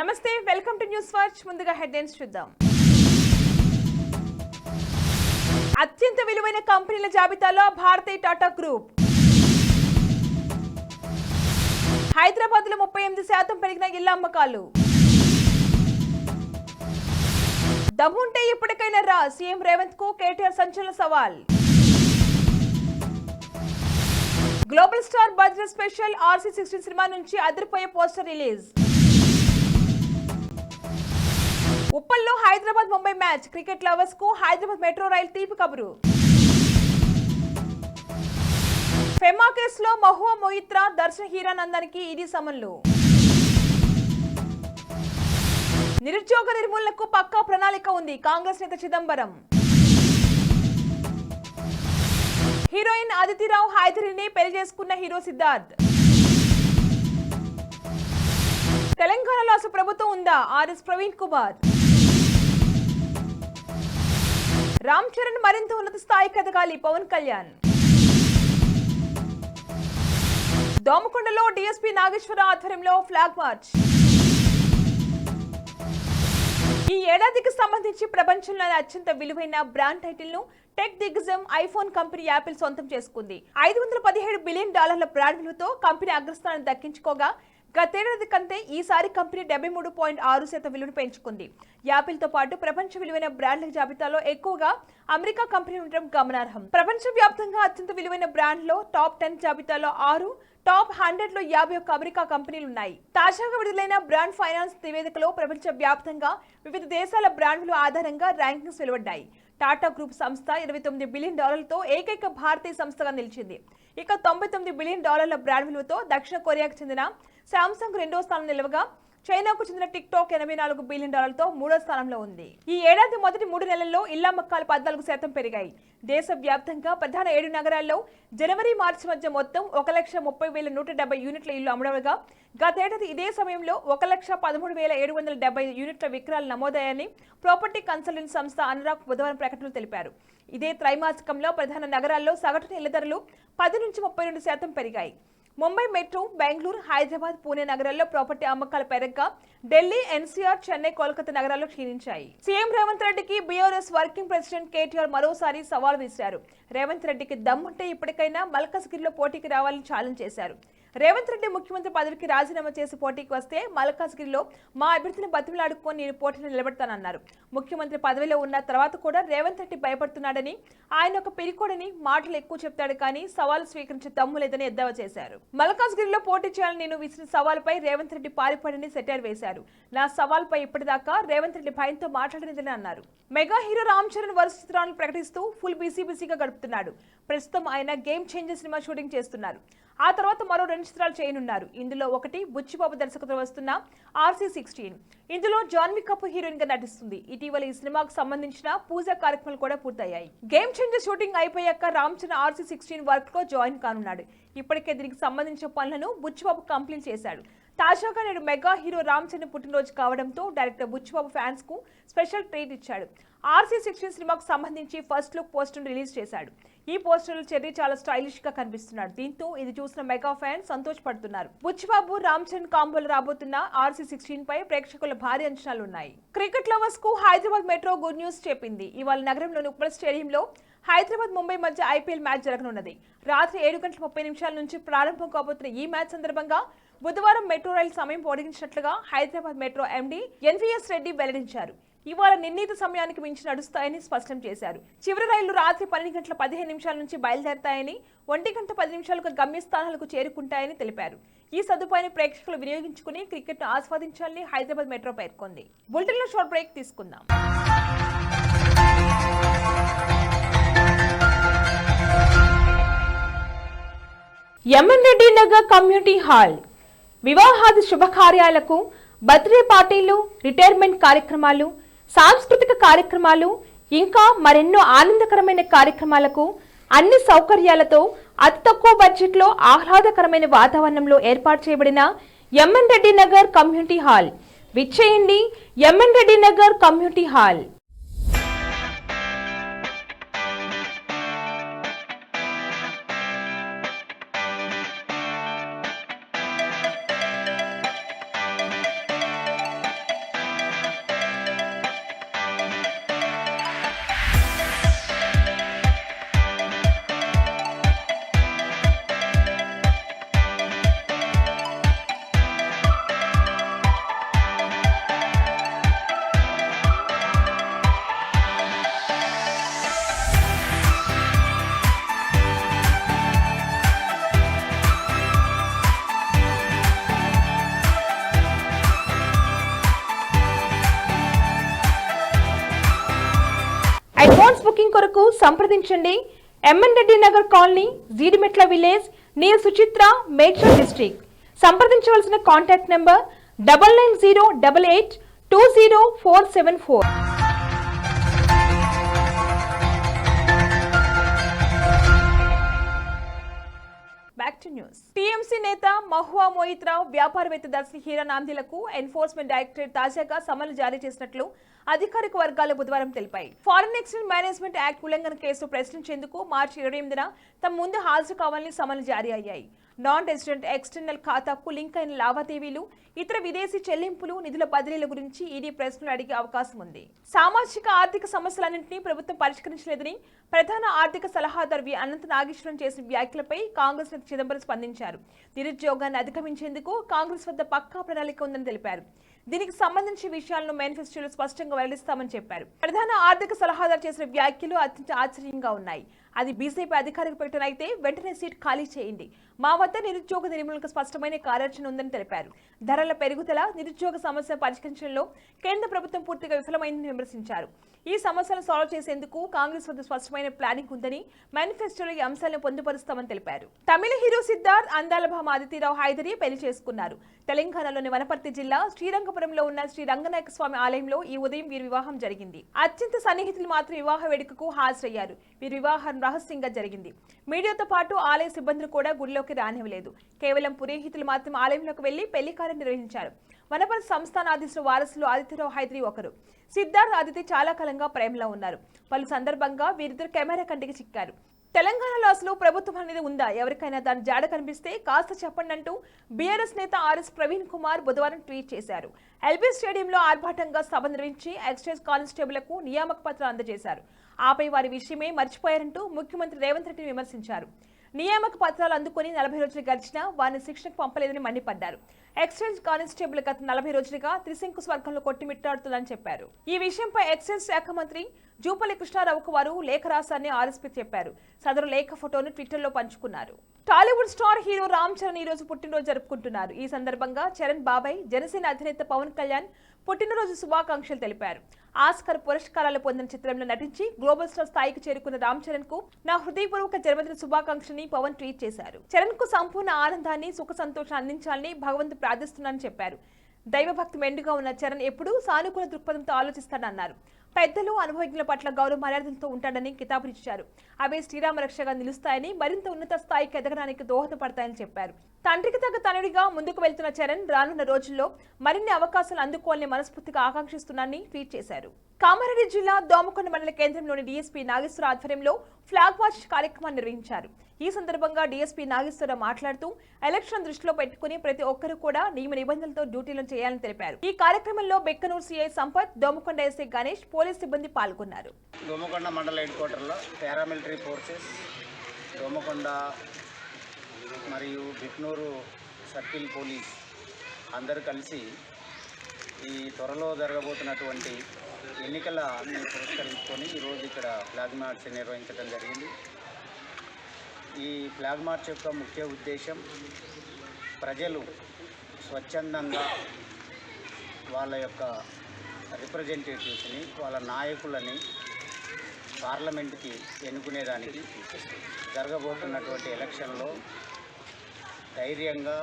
నమస్తే welcome to news watch ముందుగా headlines చూద్దాం. అత్యంత విలువైన కంపెనీల జాబితాలో భారతీయ టాటా గ్రూప్. హైదరాబాద్లో ముప్పై ఎనిమిది శాతం పెరిగిన ఇళ్ళ అమ్మకాలు. దమ్ముంటే ఇప్పటికైనా రా సీఎం రేవంత్కు కేటీఆర్ సంచలన సవాల్. Global star budget special RC sixteen cinema నుంచి అదిరిపోయే పోస్టర్ రిలీజ్. ఉప్పల్లో హైదరాబాద్ ముంబై మ్యాచ్. క్రికెట్ లవర్స్కు హైదరాబాద్ మెట్రో రైల్ తీపి కబురు. ఫెమా కేసులో మహువా మొయిత్రా దర్శన్ హీరానందానికి ఇది సమన్లు. నిరుద్యోగ నిర్మూలనకు పక్కా ప్రణాళిక ఉంది. కాంగ్రెస్ నేత చిదంబరం. హీరోయిన్ అదితిరావు హైదరిని పెళ్ళి చేసుకున్న హీరో సిద్ధార్థ్. తెలంగాణలో అసలు ప్రభుత్వం ఉందా? ఆర్ఎస్ ప్రవీణ్ కుమార్. రామ్ చరణ్ మరింత ఉన్నత స్థాయికి ఎదగాలి పవన్ కళ్యాణ్. దోమకొండలో డిఎస్పీ నాగేశ్వర ఆధ్వర్యంలో ఫ్లాగ్ మార్చ్. ఈ ఏడాదికి సంబంధించి ప్రపంచంలోని అత్యంత విలువైన బ్రాండ్ టైటిల్ను టెక్ దిగ్గజం ఐఫోన్ కంపెనీ యాపిల్ సొంతం చేసుకుంది. ఐదు వందల పదిహేడు బిలియన్ డాలర్ల బ్రాండ్ విలువతో కంపెనీ అగ్రస్థానం దక్కించుకోగా గతేడాది కంటే ఈసారి కంపెనీ డెబ్బై మూడు పాయింట్ ఆరు శాతం విలువను పెంచుకుంది. యాపిల్తో పాటు ప్రపంచ విలువైన బ్రాండ్ల జాబితాలో ఎక్కువగా అమెరికా కంపెనీ ఉండడం గమనార్హం. ప్రపంచ వ్యాప్తంగా అత్యంత విలువైన బ్రాండ్లో టాప్ టెన్ జాబితాలో ఆరు టాప్ హండ్రెడ్లో యాభై ఒక్క అమెరికా కంపెనీలు ఉన్నాయి. తాజాగా విడుదలైన బ్రాండ్ ఫైనాన్స్ నివేదికలో ప్రపంచ వ్యాప్తంగా వివిధ దేశాల బ్రాండ్ల ఆధారంగా ర్యాంకింగ్స్ వెలువడ్డాయి. టాటా గ్రూప్ సంస్థ ఇరవై తొమ్మిది బిలియన్ డాలర్లతో ఏకైక భారతీయ సంస్థగా నిలిచింది. ఇక తొంభై తొమ్మిది బిలియన్ డాలర్ల బ్రాండ్ విలువతో దక్షిణ కొరియాకు చెందిన శాంసంగ్ రెండో స్థానం నిలవగా చైనాకు చెందిన టిక్ టాక్ ఎనభై నాలుగు బిలియన్ డాలర్లతో మూడో స్థానంలో ఉంది. ఈ ఏడాది మొదటి మూడు నెలల్లో ఇళ్ళ అమ్మకాలు పద్నాలుగు శాతం పెరిగాయి. దేశ వ్యాప్తంగా ప్రధాన ఏడు నగరాల్లో జనవరి మార్చి మధ్య మొత్తం ఒక లక్ష ముప్పై వేల నూట డెబ్బై యూనిట్ల ఇల్లు అమ్మడవగా గతేడాది ఇదే సమయంలో ఒక లక్ష పదమూడు వేల ఏడు వందల డెబ్బై యూనిట్ల విక్రయాలు నమోదయ్యాయని ప్రాపర్టీ కన్సల్టెంట్ సంస్థ అనురాగ్ బుధవారం ప్రకటనలు తెలిపారు. ఇదే త్రైమాసికంలో ప్రధాన నగరాల్లో సగటు ఇళ్ళ ధరలు పది నుంచి ముప్పై రెండు శాతం పెరిగాయి. ముంబై మెట్రో బెంగళూరు హైదరాబాద్ పూణే నగరాల్లో ప్రాపర్టీ అమ్మకాలు పెరగ్గా ఢిల్లీ ఎన్సీఆర్ చెన్నై కోల్కతా నగరాల్లో క్షీణించాయి. సీఎం రేవంత్ రెడ్డికి బీఆర్ఎస్ వర్కింగ్ ప్రెసిడెంట్ కేటీఆర్ మరోసారి సవాల్ విసిరారు. రేవంత్ రెడ్డికి దమ్ముంటే ఇప్పటికైనా మల్కస్గిరిలో పోటీకి రావాలని ఛాలెంజ్ చేశారు. రేవంత్ రెడ్డి ముఖ్యమంత్రి పదవికి రాజీనామా చేసి పోటీకి వస్తే మల్కాజ్గిరిలో మా అభ్యర్థిని బతిమలాడుకొని నేను పోటీని నిలబెడతానన్నారు. ముఖ్యమంత్రి పదవిలో ఉన్న తర్వాత కూడా రేవంత్ రెడ్డి భయపడుతున్నాడని ఆయన ఒక పిరికోడని మాటలు ఎక్కువ చెప్తాడు కానీ సవాలు స్వీకరించే తమ్ము లేదని ఎద్దావా చేశారు. మల్కాజ్గిరిలో పోటీ చేయాలని నేను విసిన సవాల్పై రేవంత్ రెడ్డి పారిపడని సెటైర్ వేశారు. నా సవాల్పై ఇప్పటిదాకా రేవంత్ రెడ్డి భయంతో మాట్లాడలేదని అన్నారు. మెగా హీరో రామ్ చరణ్ వరుస చిత్రాలను ప్రకటిస్తూ ఫుల్ బీసీ బిజీగా గడుపుతున్నాడు. ప్రస్తుతం ఆయన గేమ్ చేంజర్ సినిమా షూటింగ్ చేస్తున్నారు. ఆ తర్వాత మరో రెండు చిత్రాలు చేయనున్నారు. ఇందులో ఒకటి బుచ్చిబాబు దర్శకత్వం వస్తున్న ఆర్సీ సిక్స్టీన్. ఇందులో జాన్వి కపూర్ హీరోయిన్గా నటిస్తుంది. ఇటీవల ఈ సినిమాకు సంబంధించిన పూజా కార్యక్రమాలు కూడా పూర్తయ్యాయి. గేమ్ చేంజర్ షూటింగ్ అయిపోయాక రామ్ చరణ్ ఆర్సీ సిక్స్టీన్ వర్క్లో జాయిన్ కానున్నాడు. ఇప్పటికే దీనికి సంబంధించిన పనులను బుచ్చిబాబు కంప్లీట్ చేశాడు. తాజాగా నేడు మెగా హీరో రామ్ చరణ్ పుట్టినరోజు కావడంతో డైరెక్టర్ బుచ్చిబాబు ఫ్యాన్స్కు స్పెషల్ ట్రీట్ ఇచ్చాడు. ఆర్సీ సిక్స్టీన్ సినిమాకు సంబంధించి ఫస్ట్ లుక్ పోస్టర్ రిలీజ్ చేశాడు. ఈ పోస్టర్ చెర్రీ చాలా స్టైలిష్గా కనిపిస్తున్నాడు. దీంతో ఇది చూసిన మెగా ఫ్యాన్స్ సంతోషపడుతున్నారు. బుచ్చిబాబు రామ్చంద్ కాంబోలు రాబోతున్న ఆర్సీ సిక్స్టీన్ పై ప్రేక్షకుల భారీ అంచనాలు ఉన్నాయి. క్రికెట్ లవర్స్కు హైదరాబాద్ మెట్రో గుడ్ న్యూస్ చెప్పింది. ఇవాళ నగరంలోని ఉప్పల్ స్టేడియంలో హైదరాబాద్ ముంబై మధ్య ఐపీఎల్ మ్యాచ్ జరగనున్నది. రాత్రి ఏడు గంటల ముప్పై నిమిషాల నుంచి ప్రారంభం కాబోతున్న ఈ మ్యాచ్ సందర్భంగా బుధవారం మెట్రో రైలు సమయం పొడిగించినట్లుగా Hyderabad metro MD NVS Reddy వెల్లడించారు. ఇవాళ నిర్ణీత సమయానికి మించి నడుస్తాయని స్పష్టం చేశారు. చివరి రైళ్ళు రాత్రి పన్నెండు గంటల పదిహేను నిమిషాల నుంచి బయలుదేరతాయని ఒంటి గంట పది నిమిషాలకు గమ్యస్థానాలకు చేరుకుంటాయని తెలిపారు. ఈ సదుపాయాన్ని ప్రేక్షకులు వినియోగించుకుని క్రికెట్ను ఆస్వాదించాలని హైదరాబాద్ మెట్రో పేర్కొంది. బులెటిన్లో షార్ట్ బ్రేక్ తీసుకుందాం. MN Reddy Nagar community hall. వివాహాది శుభకార్యాలకు బర్త్డే పార్టీలు రిటైర్మెంట్ కార్యక్రమాలు సాంస్కృతిక కార్యక్రమాలు ఇంకా మరెన్నో ఆనందకరమైన కార్యక్రమాలకు అన్ని సౌకర్యాలతో అతి తక్కువ బడ్జెట్లో ఆహ్లాదకరమైన వాతావరణంలో ఏర్పాటు చేయబడిన MN Reddy Nagar community hall. విచ్చేయండి MN Reddy Nagar community hall. Booking కొరకు సంప్రదించండి. MN Reddy Nagar colony Jeedimetla village near Suchitra Medchal district. సంప్రదించవలసిన contact number double nine zero double eight two zero four seven four. Back to news TMC నేత మహువా మోయిత్రావు వ్యాపారవేత్త దర్శి హీరా నాందిలకు enforcement directorate తాజాగా సమన్లు జారీ చేసినట్లు అధికారిక వర్గాలు బుధవారం తెలిపాయి. ఫారెన్ ఎక్స్చేంజ్ మేనేజ్మెంట్ యాక్ట్ ఉల్లంఘన కేసు ప్రశ్నించేందుకు మార్చి ఇరవై ఎనిమిదిన తమ ముందు హాజరు కావాలని సమన్లు జారీ అయ్యాయి. నాన్ రెసిడెంట్ ఎక్స్టర్నల్ ఖాతాకు లింక్ అయిన లావాదేవీలు ఇతర విదేశీ చెల్లింపులు నిధుల బదిలీల గురించి ఈడీ ప్రశ్నలు అడిగే అవకాశం ఉంది. సామాజిక ఆర్థిక సమస్యలన్నింటినీ ప్రభుత్వం పరిష్కరించలేదని ప్రధాన ఆర్థిక సలహాదారు వి. అనంత నాగేశ్వరం చేసిన వ్యాఖ్యలపై కాంగ్రెస్ నేత చిదంబరం స్పందించారు. నిరుద్యోగాన్ని అధిగమించేందుకు కాంగ్రెస్ వద్ద పక్కా ప్రణాళిక ఉందని తెలిపారు. దీనికి సంబంధించిన విషయాలను మేనిఫెస్టోలో స్పష్టంగా వెల్లడిస్తామని చెప్పారు. ప్రధాన ఆర్థిక సలహాదారు చేసిన వ్యాఖ్యలు అత్యంత ఆశ్చర్యంగా ఉన్నాయి. అది బీజేపీ అధికారిక ప్రకటన అయితే వెంటనే సీట్ ఖాళీ చేయండి. మా వద్ద నిరుద్యోగ నిర్మూలనకు స్పష్టమైన కార్యాచరణ ఉందని తెలిపారు. ధరల పెరుగుదల నిరుద్యోగ సమస్య పరిష్కరించడంలో కేంద్ర ప్రభుత్వం పూర్తిగా విఫలమైందని విమర్శించారు. ఈ సమస్యలను సాల్వ్ చేసేందుకు కాంగ్రెస్ వద్ద స్పష్టమైన ప్లానింగ్ ఉందని మేనిఫెస్టోలో ఈ అంశాలను పొందుపరుస్తామని తెలిపారు. తమిళ హీరో సిద్ధార్థ్ అందాలభామ అదితిరావు హైదరి పెళ్ళి చేసుకున్నారు. తెలంగాణలోని వనపర్తి జిల్లా శ్రీరంగపురంలో ఉన్న శ్రీ రంగనాయక స్వామి ఆలయంలో ఈ ఉదయం వీరి వివాహం జరిగింది. అత్యంత సన్నిహితులు మాత్రం వివాహ వేడుకకు హాజరయ్యారు. వీరి వివాహం రహస్యంగా జరిగింది. మీడియాతో పాటు ఆలయ సిబ్బందులు కూడా గుడిలోకి రానివ్వలేదు. కేవలం పురోహితులు మాత్రం ఆలయంలోకి వెళ్ళి పెళ్ళి కార్యం నిర్వహించారు. వనపర్తి సంస్థానాధీశుల వారసులు ఆదిత్యరావు హైదరి ఒకరు. సిద్ధార్థ్ ఆదిత్య చాలా కాలంగా ప్రేమలో ఉన్నారు. పలు సందర్భంగా వీరిద్దరు కెమెరా కంటికి చిక్కారు. తెలంగాణలో అసలు ప్రభుత్వం అనేది ఉందా? ఎవరికైనా దాని జాడ కనిపిస్తే కాస్త చెప్పండి అంటూ బీఆర్ఎస్ నేత ఆర్ఎస్ ప్రవీణ్ కుమార్ బుధవారం ట్వీట్ చేశారు. ఎల్బీ స్టేడియంలో ఆర్భాటంగా సభ నిర్వహించి ఎక్స్చేంజ్ కానిస్టేబుల్కు నియామక పత్రం అందజేశారు. ఆపై వారి విషయమే మర్చిపోయారంటూ ముఖ్యమంత్రి రేవంత్ రెడ్డిని విమర్శించారు. నియామక పత్రాలు అందుకుని నలభై రోజులు గడిచినా వారిని శిక్షణకు పంపలేదని మండిపడ్డారు. ఎక్స్చేంజ్ కానిస్టేబుల్ గత నలభై రోజులుగా త్రిశంకు స్వర్గంలో కొట్టిమిట్టాడుతుందని చెప్పారు. ఈ విషయంపై ఎక్సైజ్ శాఖ మంత్రి జూపల్లి కృష్ణారావుకు వారు లేఖ రాశారని ఆర్ఎస్పీ చెప్పారు. సదరు లేఖ ఫోటోను ట్విట్టర్లో పంచుకున్నారు. Tollywood star hero Ram Charan ఈ రోజు పుట్టినరోజు జరుపుకుంటున్నారు. ఈ సందర్భంగా చరణ్ బాబాయ్ జనసేన అధినేత పవన్ కళ్యాణ్ పుట్టినరోజు శుభాకాంక్షలు తెలిపారు. ఆస్కర్ పురస్కారాలు పొందిన చిత్రంలో నటించి గ్లోబల్ స్టార్ స్థాయికి చేరుకున్న రామ్ చరణ్కు నా హృదయపూర్వక జన్మదిన శుభాకాంక్షని పవన్ ట్వీట్ చేశారు. చరణ్కు సంపూర్ణ ఆనందాన్ని సుఖ సంతోషం అందించాలని భగవంతు ప్రార్థిస్తున్నానని చెప్పారు. దైవభక్తి మెండుగా ఉన్న చరణ్ ఎప్పుడూ సానుకూల దృక్పథంతో ఆలోచిస్తానన్నారు పెద్దలు అనుభవజ్ఞుల పట్ల గౌరవ మర్యాదలతో ఉంటాడని కితాబునిచ్చారు అవే శ్రీరామ రక్షగా నిలుస్తాయని మరింత ఉన్నత స్థాయికి ఎదగడానికి దోహదపడతాయని చెప్పారు. తండ్రికి తగ్గ తనుడిగా ముందుకు వెళ్తున్న చరణ్ రానున్న రోజుల్లో మరిన్ని అవకాశాలు అందుకోవాలని మనస్ఫూర్తిగా ఆకాంక్షిస్తున్నానని ట్వీట్ చేశారు. కామారెడ్డి జిల్లా దోమకొండ మండల కేంద్రంలోని డీఎస్పీ నాగేశ్వర ఆధ్వర్యంలో ఫ్లాగ్ మార్చ్ కార్యక్రమాన్ని నిర్వహించారు. ఈ సందర్భంగా డీఎస్పీ నాగేశ్వరరావు మాట్లాడుతూ ఎలక్షన్ దృష్టిలో పెట్టుకుని ప్రతి ఒక్కరూ కూడా నియమ నిబంధనలతో డ్యూటీలను చేయాలని తెలిపారు. ఈ కార్యక్రమంలో Bhiknoor CI Sampath Domakonda SI Ganesh police సిబ్బంది పాల్గొన్నారు. దోమకొండ మండల హెడ్ క్వార్టర్లో పారామిలిటరీ ఫోర్సెస్ దోమకొండ మరియు బిక్నూరు సర్కిల్ పోలీస్ అందరూ కలిసి ఈ త్వరలో జరగబోతున్నటువంటి ఎన్నికలని పురస్కరించుకొని ఈరోజు ఇక్కడ ఫ్లాగ్ మార్చ్ నిర్వహించడం జరిగింది. ఈ ఫ్లాగ్ మార్చ్ యొక్క ముఖ్య ఉద్దేశం ప్రజలు స్వచ్ఛందంగా వాళ్ళ యొక్క రిప్రజెంటేటివ్స్ని వాళ్ళ నాయకులని పార్లమెంట్కి ఎన్నుకునేదానికి జరగబోతున్నటువంటి ఎలక్షన్లో ధైర్యంగా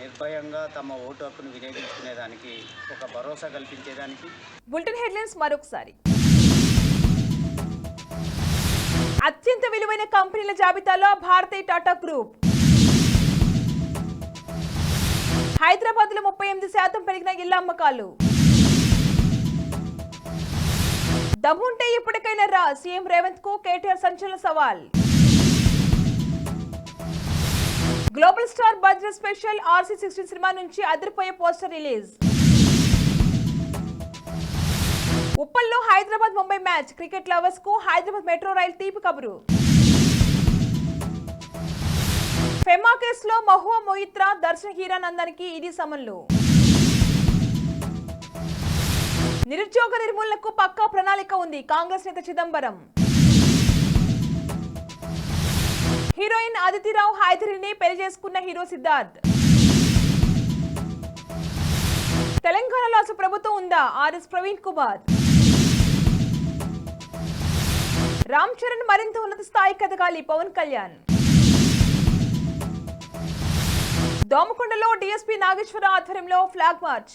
నిర్భయంగా తమ ఓటు హక్కును వినియోగించుకునేదానికి ఒక భరోసా కల్పించేదానికి బులెటిన్ హెడ్లైన్స్ మరొకసారి. అత్యంత విలువైన కంపెనీల జాబితాలో భారతీయ టాటా గ్రూప్. హైదరాబాద్లో ముప్పై ఎనిమిది శాతం పెరిగిన ఇళ్ళ అమ్మకాలు. దమ్ముంటే ఇప్పటికైనా రా. సీఎం రేవంత్కు కేటీఆర్ సంచలన సవాల్. Global star budget special RC sixteen cinema నుంచి అదిరిపోయే పోస్టర్ రిలీజ్. ఉప్పల్లో హైదరాబాద్ ముంబై మ్యాచ్. క్రికెట్ లవర్స్కు హైదరాబాద్ మెట్రో రైల్ తీపి కబురు. ఫెమా కేసులో మహువా మొయిత్రా దర్శన హీరానందానికి ఇది సమన్లు. నిరుద్యోగ నిర్మూలనకు పక్కా ప్రణాళిక ఉంది. కాంగ్రెస్ నేత చిదంబరం. హీరోయిన్ అదితిరావు హైదరిని పెళ్ళి చేసుకున్న హీరో సిద్ధార్థ్. తెలంగాణలో అసలు ప్రభుత్వం ఉందా? ఆర్ఎస్ ప్రవీణ్ కుమార్. రామ్ చరణ్ మరింత ఉన్నత స్థాయికి ఎదగాలి పవన్ కళ్యాణ్. దోమకొండలో డీఎస్పీ నాగేశ్వర ఆధ్వర్యంలో ఫ్లాగ్ మార్చ్.